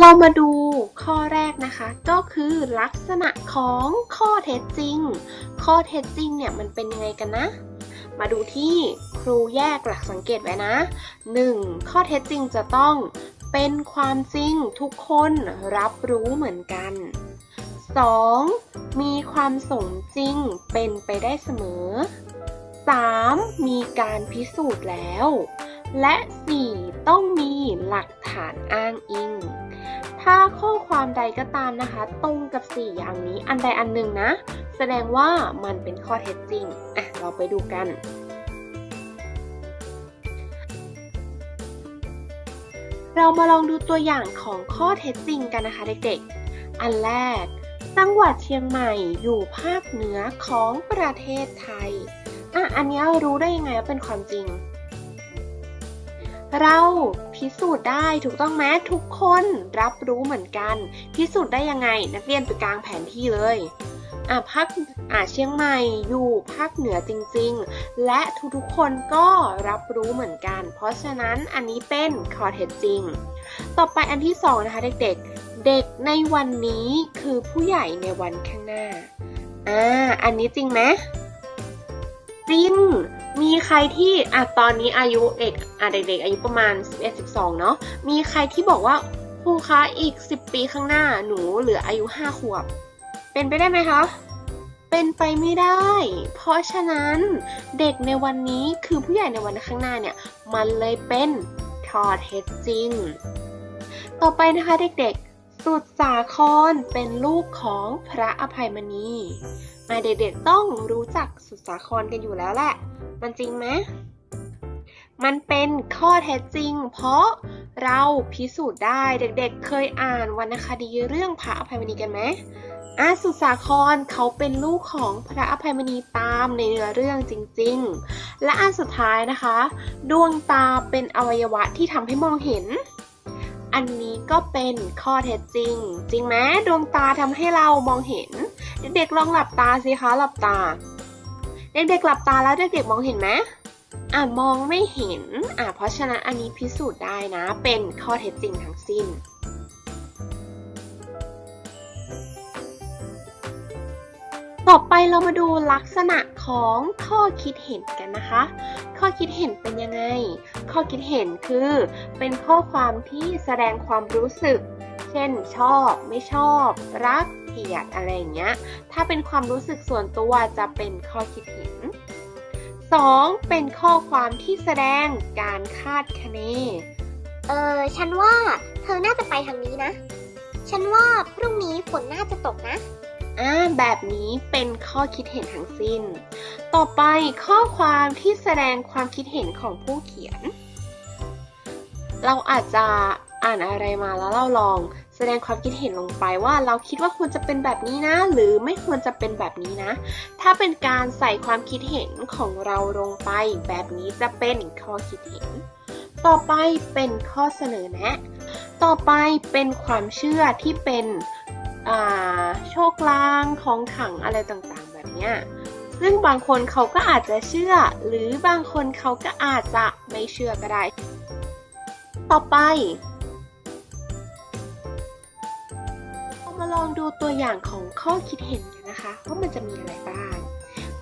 เรามาดูข้อแรกนะคะ ก็คือลักษณะของข้อเท็จจริง ข้อเท็จจริงเนี่ยมันเป็นยังไงกันนะ มาดูที่ครูแยกหลักสังเกตไว้นะ 1. ข้อเท็จจริงจะต้องเป็นความจริงทุกคนรับรู้เหมือนกัน 2. มีความสมจริงเป็นไปได้เสมอ 3. มีการพิสูจน์แล้ว และ 4. ต้องมีหลักฐานอ้างอิง ถ้าข้อความใดก็ตามนะคะ ตรงกับ 4 อย่างนี้อันใดอันหนึ่งนะ แสดงว่ามันเป็นข้อเท็จจริงอะเราไปดูกันเรามาลองดูตัวอย่างของข้อเท็จจริงกันนะคะเด็กๆ อันแรก จังหวัดเชียงใหม่อยู่ภาคเหนือของประเทศไทย อะ อันนี้รู้ได้ยังไงว่าเป็นความจริง เรา พิสูจน์ได้ถูกต้องไหมทุกคนรับรู้เหมือนกัน พิสูจน์ได้ยังไง นักเรียนไปกลางแผนที่เลยอะภาคอะเชียงใหม่อยู่ภาคเหนือจริงๆ และทุกๆคนก็รับรู้เหมือนกัน เพราะฉะนั้นอันนี้เป็นข้อเท็จจริง ต่อไปอันที่สองนะคะเด็กๆ เด็กในวันนี้คือผู้ใหญ่ในวันข้างหน้าอ่าอันนี้จริงไหมจริง มีใครที่อะตอนนี้อายุเด็กอะเด็กๆอายุประมาณ 11-12 เนาะมีใครที่บอกว่าครูคะอีก 10 ปีข้างหน้าหนูเหลืออายุ 5 ขวบ เป็นไปได้ไหมคะเป็นไปไม่ได้ เพราะฉะนั้นเด็กในวันนี้คือผู้ใหญ่ในวันข้างหน้าเนี่ย มันเลยเป็นข้อเท็จจริง ต่อไปนะคะเด็กๆ สุดสาครเป็นลูกของพระอภัยมณีมาเด็กๆต้องรู้จักสุดสาครกันอยู่แล้วแหละ มันจริงไหมมันเป็นข้อเท็จจริง เพราะเราพิสูจน์ได้เด็กๆ เคยอ่านวรรณคดีเรื่องพระอภัยมณีกันไหมอาสุสาครเขาเป็นลูกของพระอภัยมณีตามในเนื้อเรื่องจริงๆ และอันสุดท้ายนะคะ ดวงตาเป็นอวัยวะที่ทำให้มองเห็น อันนี้ก็เป็นข้อเท็จจริง จริงไหมดวงตาทำให้เรามองเห็น เด็กๆลองหลับตาสิคะหลับตา เด็กๆหลับตาแล้วเด็กๆมองเห็นไหมอะมองไม่เห็นอะเพราะฉะนั้นอันนี้พิสูจน์ได้นะ เป็นข้อเท็จจริงทั้งสิ้น ต่อไปเรามาดูลักษณะของข้อคิดเห็นกันนะคะ ข้อคิดเห็นเป็นยังไง ข้อคิดเห็นคือ เป็นข้อความที่แสดงความรู้สึก เช่น ชอบ ไม่ชอบ รัก เกลียด อะไรอย่างเงี้ย ถ้าเป็นความรู้สึกส่วนตัวจะเป็นข้อคิดเห็น 2. เป็นข้อความที่แสดงการคาดคะเน เออ ฉันว่า เธอน่าจะไปทางนี้นะ ฉันว่าพรุ่งนี้ฝนน่าจะตกนะ อ่าแบบนี้เป็นข้อคิดเห็นทั้งสิ้น ต่อไปข้อความที่แสดงความคิดเห็นของผู้เขียน เราอาจจะอ่านอะไรมาแล้วเราลองแสดงความคิดเห็นลงไปว่าเราคิดว่าควรจะเป็นแบบนี้นะ หรือไม่ควรจะเป็นแบบนี้นะ ถ้าเป็นการใส่ความคิดเห็นของเราลงไป แบบนี้จะเป็นข้อคิดเห็น ต่อไปเป็นข้อเสนอแนะ ต่อไปเป็นความเชื่อที่เป็น โชคลางของขังอะไรต่างๆ แบบเนี้ยซึ่งบางคนเขาก็อาจจะเชื่อ หรือบางคนเขาก็อาจจะไม่เชื่อก็ได้ ต่อไปเรามาลองดูตัวอย่างของข้อคิดเห็นกันนะคะว่ามันจะมีอะไรบ้าง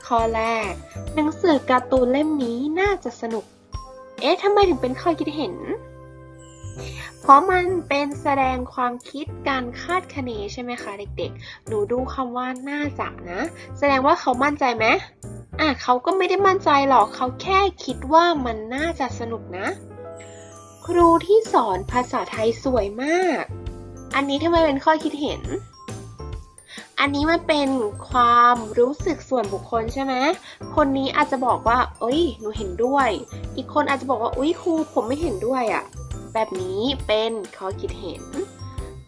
ข้อแรก หนังสือการ์ตูนเล่มนี้น่าจะสนุก เอ๊ะทำไมถึงเป็นข้อคิดเห็น เพราะมันเป็นแสดงความคิดการคาดคะเนใช่ไหมคะเด็กๆ หนูดูคำว่าน่าจะนะ แสดงว่าเขามั่นใจไหมอะเขาก็ไม่ได้มั่นใจหรอกเขาแค่คิดว่ามันน่าจะสนุกนะ ครูที่สอนภาษาไทยสวยมาก อันนี้ทำไมเป็นข้อคิดเห็น อันนี้มันเป็นความรู้สึกส่วนบุคคลใช่ไหมคนนี้อาจจะบอกว่า เอ้ย หนูเห็นด้วย อีกคนอาจจะบอกว่าอุ้ยครูผมไม่เห็นด้วยอะ่ะ แบบนี้เป็นข้อคิดเห็น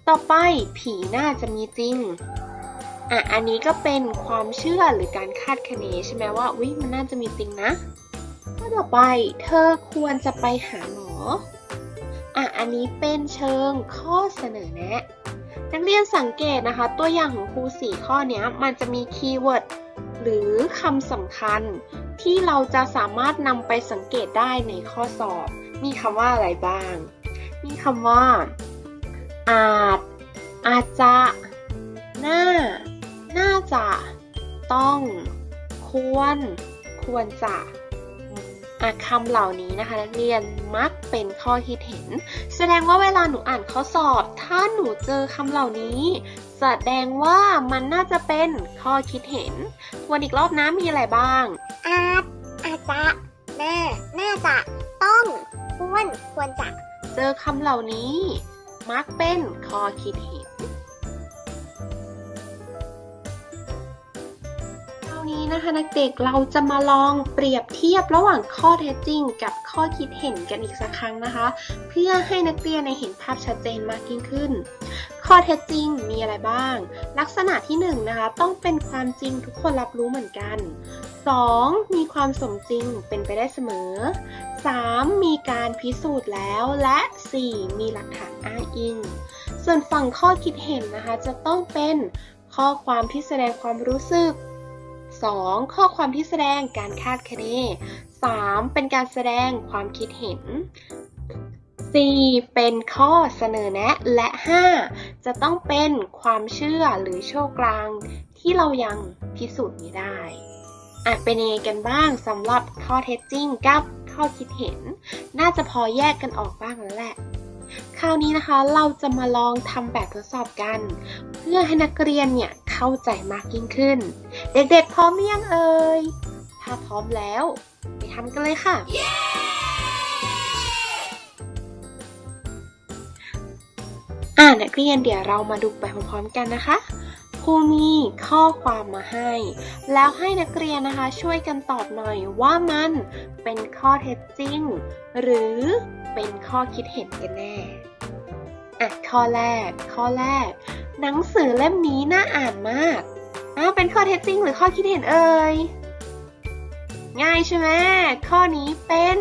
ต่อไปผีน่าจะมีจริงอะอันนี้ก็เป็นความเชื่อหรือการคาดคะเนใช่ไหมว่าอุ้ยมันน่าจะมีจริงนะข้อต่อไปเธอควรจะไปหาหมออะอันนี้เป็นเชิงข้อเสนอแนะ นักเรียนสังเกตนะคะ ตัวอย่างของครูสี่ข้อนี้มันจะมีคีย์เวิร์ดหรือคำสำคัญที่เราจะสามารถนำไปสังเกตได้ในข้อสอบ มีคำว่าอะไรบ้าง มีคำว่า อาจ อาจจะน่าน่าจะ ต้อง ควร ควรจะอะคำเหล่านี้นะคะนักเรียนมักเป็นข้อคิดเห็น แสดงว่าเวลาหนูอ่านข้อสอบ ถ้าหนูเจอคำเหล่านี้ แสดงว่ามันน่าจะเป็นข้อคิดเห็นทวนอีกรอบนะมีอะไรบ้าง อาจอาจจะน่าน่าจะ ต้อง ควร ควรจะ เจอคำเหล่านี้ มักเป็นข้อคิดเห็นคราวนี้นะคะนักเด็กเราจะมาลองเปรียบเทียบระหว่างข้อเท็จจริง กับข้อคิดเห็นกันอีกสักครั้งนะคะ เพื่อให้นักเรียนในเห็นภาพชัดเจนมากยิ่งขึ้น ข้อเท็จจริงมีอะไรบ้าง ลักษณะที่1นงนะคะต้องเป็นความจริงทุกคนรับรู้เหมือนกัน 2. มีความสมจริงเป็นไปได้เสมอ 3. มีการพิสูจน์แล้ว และ 4. มีหลักฐานอ้างอิง ส่วนฝั่งข้อคิดเห็นนะคะ จะต้องเป็นข้อความที่แสดงความรู้สึก 2. ข้อความที่แสดงการคาดคะเน 3. เป็นการแสดงความคิดเห็น 4. เป็นข้อเสนอแนะ และ 5. จะต้องเป็นความเชื่อหรือโชคกลาง ที่เรายังพิสูจน์ไม่ได้อาจเป็นยังไงกันบ้างสำหรับข้อเท็จจริงกับ ข้อคิดเห็น น่าจะพอแยกกันออกบ้างแล้วแหละ คราวนี้นะคะเราจะมาลองทำแบบทดสอบกัน เพื่อให้นักเรียนเนี่ยเข้าใจมากยิ่งขึ้น เด็กๆพร้อมหรือยังเอ่ย ถ้าพร้อมแล้ว ไปทำกันเลยค่ะอ่านักเรียนเดี๋ยวเรามาดูไปพร้อมๆกันนะคะ รูมีข้อความมาให้ แล้วให้นักเรียนนะคะช่วยกันตอบหน่อยว่ามันเป็นข้อเท็จจริง หรือเป็นข้อคิดเห็นกันแน่อะข้อแรก ข้อแรก หนังสือเล่มนี้น่าอ่านมากอ้าเป็นข้อเท็จจริง หรือข้อคิดเห็นเอ่ยง่ายใช่ไหมข้อนี้เป็น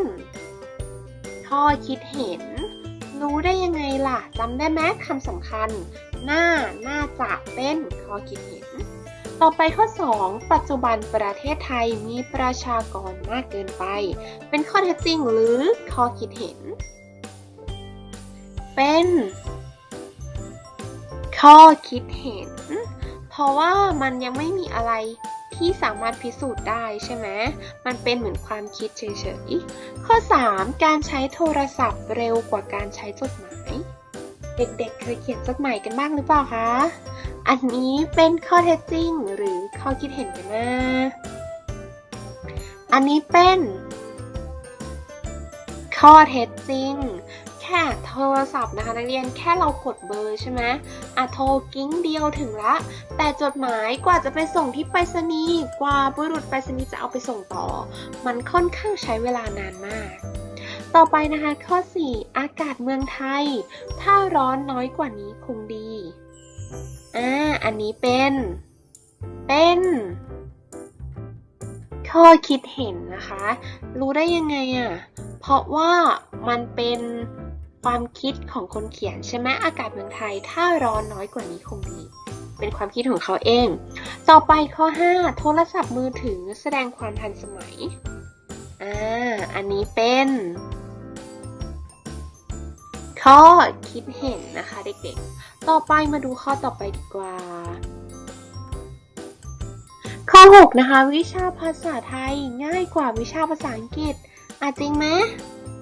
ข้อคิดเห็น รู้ได้ยังไงล่ะจำได้ไหมคำสำคัญ หน้าน่าจะเป็นข้อคิดเห็นต่อไปข้อ 2 ปัจจุบันประเทศไทยมีประชากรมากเกินไป เป็นข้อเท็จจริงหรือข้อคิดเห็น เป็นข้อคิดเห็น เพราะว่ามันยังไม่มีอะไรที่สามารถพิสูจน์ได้ใช่ไหม มันเป็นเหมือนความคิดเฉยๆ ข้อ 3 การใช้โทรศัพท์เร็วกว่าการใช้จดหมาย เด็กๆ เคยเขียนจดหมายกันบ้างหรือเปล่าคะ อันนี้เป็นข้อเท็จจริงหรือข้อคิดเห็นกันนะ อันนี้เป็น ข้อเท็จจริง แค่โทรศัพท์นะคะนักเรียนแค่เรากดเบอร์ใช่ไหมอะโทรกิ้งเดียวถึงละ แต่จดหมายกว่าจะไปส่งที่ไปรษณีย์กว่าบุรุษไปรษณีย์จะเอาไปส่งต่อ มันค่อนข้างใช้เวลานานมาก ต่อไปนะคะ ข้อ 4 อากาศเมืองไทย ถ้าร้อนน้อยกว่านี้คงดี อ่า อันนี้เป็น เป็น ข้อคิดเห็นนะคะ รู้ได้ยังไงอะ่ะ เพราะว่ามันเป็นความคิดของคนเขียนใช่ไหมอากาศเมืองไทย ถ้าร้อนน้อยกว่านี้คงดีเป็นความคิดของเขาเอง ต่อไปข้อ 5 โทรศัพท์มือถือแสดงความทันสมัย อ่า อันนี้เป็น ข้อคิดเห็นนะคะเด็กๆ ต่อไปมาดูข้อต่อไปดีกว่า ข้อ 6 นะคะ วิชาภาษาไทยง่ายกว่าวิชาภาษาอังกฤษอะจริงไหม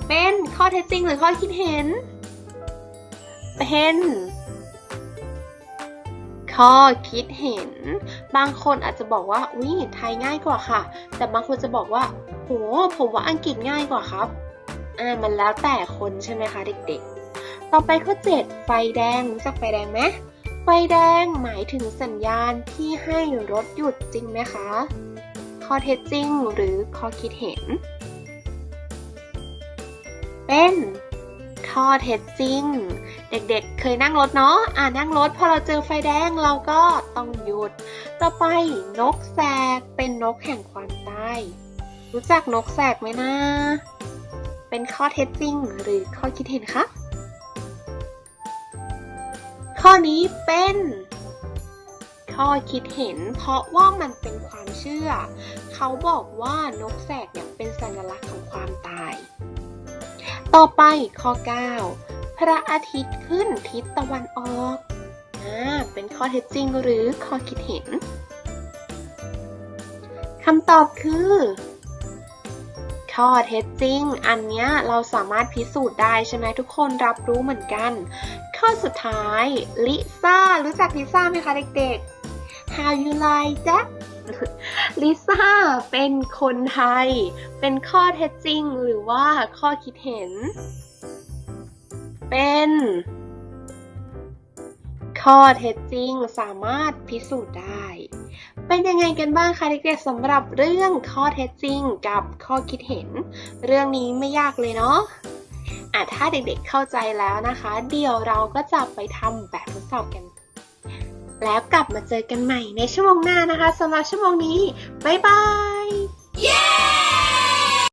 เป็นข้อเท็จจริงหรือข้อคิดเห็น เป็น ข้อคิดเห็น บางคนอาจจะบอกว่าอุ้ยไทยง่ายกว่าค่ะ แต่บางคนจะบอกว่าโหผมว่าอังกฤษง่ายกว่าครับอ่ามันแล้วแต่คนใช่ไหมคะเด็กๆ ต่อไปข้อ 7 ไฟแดงรู้จักไฟแดงไหมไฟแดงหมายถึงสัญญาณที่ให้รถหยุดจริงไหมคะ ข้อเท็จจริงหรือข้อคิดเห็น เป็นข้อเท็จจริง เด็กๆ เคยนั่งรถเนาะ อ่านั่งรถพอเราเจอไฟแดงเราก็ต้องหยุด ต่อไปนกแสกเป็นนกแห่งความตาย รู้จักนกแสกไหมนะ เป็นข้อเท็จจริงหรือข้อคิดเห็นคะ ข้อนี้เป็น ข้อคิดเห็น เพราะว่ามันเป็นความเชื่อ เขาบอกว่านกแสกเนี่ยเป็นสัญลักษณ์ของความตาย ต่อไปข้อ 9 พระอาทิตย์ขึ้นทิศตะวันออกอ่าเป็นข้อเท็จจริงหรือข้อคิดเห็นคำตอบคือ ข้อเท็จจริง อันเนี้ยเราสามารถพิสูจน์ได้ใช่ไหมทุกคนรับรู้เหมือนกัน ข้อสุดท้ายลิซ่ารู้จักลิซ่าไหมคะเด็กๆ How you like that ลิซ่าเป็นคนไทย เป็นข้อเท็จจริงหรือว่าข้อคิดเห็น เป็น ข้อเท็จจริงสามารถพิสูจน์ได้ เป็นยังไงกันบ้างคะเด็กๆสำหรับเรื่องข้อเท็จจริงกับข้อคิดเห็น เรื่องนี้ไม่ยากเลยเนาะอะถ้าเด็กๆเข้าใจแล้วนะคะ เดี๋ยวเราก็จะไปทำแบบทดสอบกัน แล้วกลับมาเจอกันใหม่ในชั่วโมงหน้านะคะสำหรับชั่วโมงนี้ บ๊ายบายเย้